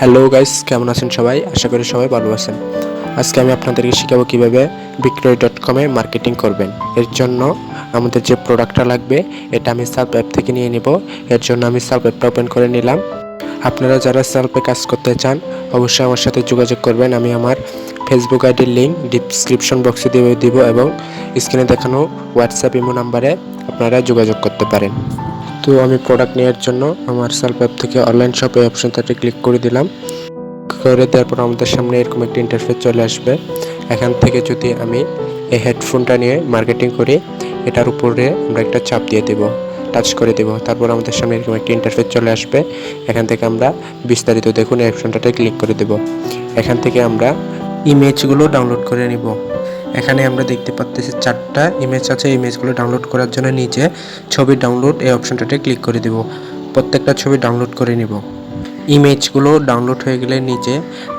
Hello guys কেমন আছেন সবাই? আশা করি সবাই ভালো আছেন। আজকে আমি আপনাদেরকে শেখাবো কীভাবে বিক্রয় ডট কমে মার্কেটিং করবেন। এর জন্য আমাদের যে প্রোডাক্টটা লাগবে, এটা আমি সার্ফ অ্যাপ থেকে নিয়ে নিব। এর জন্য আমি সার্ফ অ্যাপটা ওপেন করে নিলাম। আপনারা যারা সার্ফে কাজ করতে চান, অবশ্যই আমার সাথে যোগাযোগ করবেন। আমি আমার ফেসবুক আইডির লিঙ্ক ডিসক্রিপশন বক্সে দিয়ে দিব এবং স্ক্রিনে দেখানো হোয়াটসঅ্যাপ ইমো নাম্বারে আপনারা যোগাযোগ করতে পারেন। তো আমি প্রোডাক্ট নেওয়ার জন্য আমার সেলফ অ্যাপ থেকে অনলাইন শপে অপশনটাতে ক্লিক করে দিলাম। করে দেওয়ার পর আমাদের সামনে এরকম একটা ইন্টারফেস চলে আসবে। এখান থেকে যদি আমি এই হেডফোনটা নিয়ে মার্কেটিং করি, এটার উপরে আমরা একটা চাপ দিয়ে দেব টাচ করে দেব। তারপর আমাদের সামনে এরকম একটা ইন্টারফেস চলে আসবে। এখান থেকে আমরা বিস্তারিত দেখুন এই অপশনটাতে ক্লিক করে দেব। এখান থেকে আমরা ইমেজগুলো ডাউনলোড করে নিব। এখানে আমরা দেখতে পাচ্তেছি চারটা ইমেজ আছে। ইমেজগুলো ডাউনলোড করার জন্য নিচে ছবি ডাউনলোড এই অপশনটাতে ক্লিক করে দিব। প্রত্যেকটা ছবি ডাউনলোড করে নিব। ইমেজগুলো ডাউনলোড হয়ে গেলে নিচে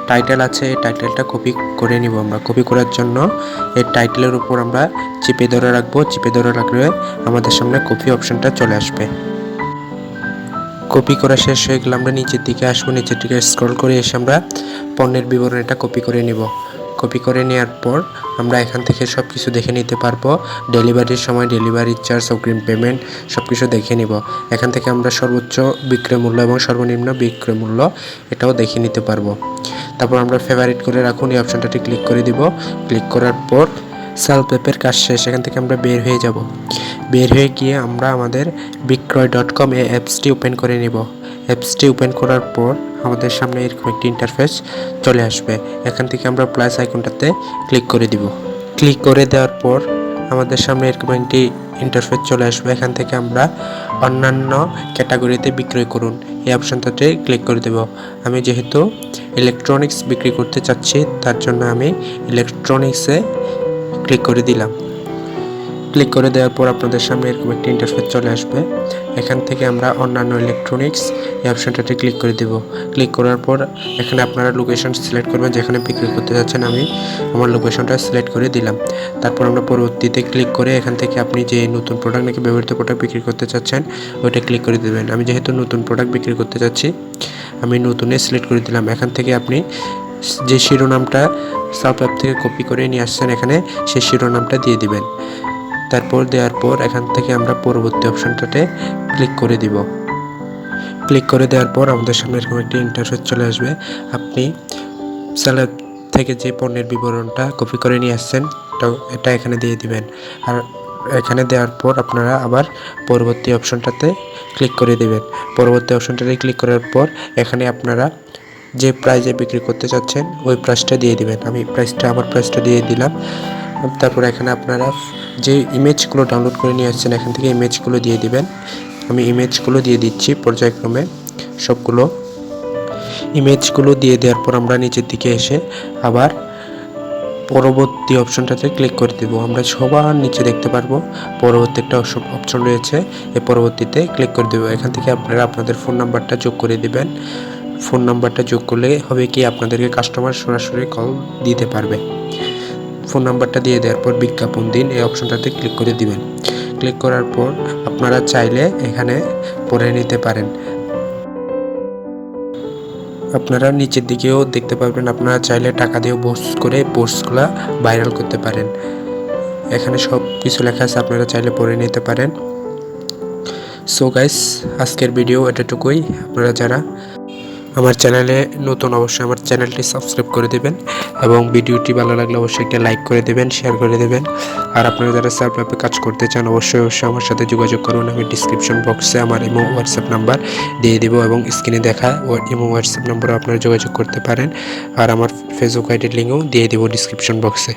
টাইটেল আছে, এই টাইটেলটা কপি করে নিব আমরা। কপি করার জন্য এই টাইটেলের উপর আমরা চিপে ধরে রাখব। চিপে ধরে রাখলে আমাদের সামনে কপি অপশনটা চলে আসবে। কপি করা শেষ হয়ে গেলে আমরা নিচের দিকে আসব। নিচের দিকে স্ক্রল করে এসে আমরা পণ্যের বিবরণীটা কপি করে নিব। কপি করে নেওয়ার পর আমরা এখান থেকে সব কিছু দেখে নিতে পারব। ডেলিভারির সময় ডেলিভারি চার্জ অগ্রিম পেমেন্ট সব কিছু দেখে নিব। এখান থেকে আমরা সর্বোচ্চ বিক্রয় মূল্য এবং সর্বনিম্ন বিক্রয় মূল্য এটাও দেখে নিতে পারব। তারপর আমরা ফেভারিট করে রাখুন, এই অপশনটাতে ক্লিক করে দিব। ক্লিক করার পর সেলফ অ্যাপের কাজ শেষ, এখান থেকে আমরা বের হয়ে যাব। বের হয়ে গিয়ে আমরা আমাদের বিক্রয় ডট কম এই অ্যাপসটি ওপেন করে নিব। অ্যাপসটি ওপেন করার পর আমাদের সামনে এরকম একটি ইন্টারফেস চলে আসবে। এখান থেকে আমরা প্লাস আইকনটাতে ক্লিক করে দিব। ক্লিক করে দেওয়ার পর আমাদের সামনে এরকম একটি ইন্টারফেস চলে আসবে। এখান থেকে আমরা অন্যান্য ক্যাটাগরিতে বিক্রয় করুন। এই অপশনটাতে ক্লিক করে দেব। আমি যেহেতু ইলেকট্রনিক্স বিক্রি করতে চাচ্ছি, তার জন্য আমি ইলেকট্রনিক্সে ক্লিক করে দিলাম। ক্লিক করে দেওয়ার পর আপনাদের সামনে এরকম একটি ইন্টারফেস চলে আসবে। এখান থেকে আমরা অন্যান্য ইলেকট্রনিক্স এই অপশনটাতে ক্লিক করে দেব। ক্লিক করার পর এখানে আপনারা লোকেশন সিলেক্ট করবেন, যেখানে বিক্রি করতে যাচ্ছেন আমি আমার লোকেশনটা সিলেক্ট করে দিলাম। তারপর আমরা পরবর্তীতে ক্লিক করে এখান থেকে আপনি যে নতুন প্রোডাক্ট নাকি ব্যবহৃত প্রোডাক্ট বিক্রি করতে চাচ্ছেন, ওইটা ক্লিক করে দেবেন। আমি যেহেতু নতুন প্রোডাক্ট বিক্রি করতে চাচ্ছি আমি নতুনে সিলেক্ট করে দিলাম। এখান থেকে আপনি যে শিরোনামটা সাউথ অ্যাপ থেকে কপি করে নিয়ে আসছেন এখানে, সেই শিরোনামটা দিয়ে দিবেন। তারপর দেওয়ার পর এখান থেকে আমরা পরবর্তী অপশনটাতে ক্লিক করে দিব। ক্লিক করে দেওয়ার পর আমাদের সামনে এরকম একটি ইন্টারফেস চলে আসবে। আপনি স্যালাড থেকে যে পণ্যের বিবরণটা কপি করে নিয়ে আসছেন এটা এখানে দিয়ে দিবেন। আর এখানে দেওয়ার পর আপনারা আবার পরবর্তী অপশনটাতে ক্লিক করে দিবেন। পরবর্তী অপশনটাতে ক্লিক করার পর এখানে আপনারা যে প্রাইজে বিক্রি করতে চাচ্ছেন, ওই প্রাইসটা দিয়ে দিবেন। আমি প্রাইসটা আমার প্রাইসটা দিয়ে দিলাম। তারপর এখানে আপনারা যে ইমেজগুলো ডাউনলোড করে নিয়ে আসছেন, এখান থেকে ইমেজগুলো দিয়ে দিবেন। আমি ইমেজগুলো দিয়ে দিচ্ছি পর্যায়ক্রমে। সবগুলো ইমেজগুলো দিয়ে দেওয়ার পর আমরা নিচের দিকে এসে আবার পরবর্তী অপশনটাতে ক্লিক করে দেবো। আমরা সবার নিচে দেখতে পারব, পরবর্তী একটা অপশন রয়েছে এই পরবর্তীতে ক্লিক করে দেবো। এখান থেকে আপনারা আপনাদের ফোন নাম্বারটা যোগ করে দিবেন। ফোন নাম্বারটা যোগ করলে হবে কি আপনাদেরকে কাস্টমার সরাসরি কল দিতে পারবে। ফোন নাম্বারটা দিয়ে দেওয়ার পর বিজ্ঞাপন দিন, এই অপশনটাতে ক্লিক করে দিবেন। ক্লিক করার পর আপনারা চাইলে এখানে পড়ে নিতে পারেন। আপনারা নিচের দিকেও দেখতে পারবেন, আপনারা চাইলে টাকা দিয়েও পোস্ট করে পোস্টগুলো ভাইরাল করতে পারেন। এখানে সব কিছু লেখা আছে, আপনারা চাইলে পড়ে নিতে পারেন। সো গাইস আজকের ভিডিও এতটুকুই। আপনারা যারা আমার চ্যানেলে নতুন অবশ্যই আমার চ্যানেলটি সাবস্ক্রাইব করে দেবেন এবং ভিডিওটি ভালো লাগলে অবশ্যই একটা লাইক করে দেবেন শেয়ার করে দেবেন। আর আপনারা যারা অ্যাপে কাজ করতে চান, অবশ্যই অবশ্যই আমার সাথে যোগাযোগ করুন। আমি ডিসক্রিপশন বক্সে আমার ইমো হোয়াটসঅ্যাপ নাম্বার দিয়ে দেবো এবং স্ক্রিনে দেখা ইমো হোয়াটসঅ্যাপ নাম্বারে আপনারা যোগাযোগ করতে পারেন। আর আমার ফেসবুক আইডির লিঙ্কও দিয়ে দেবো ডিসক্রিপশন বক্সে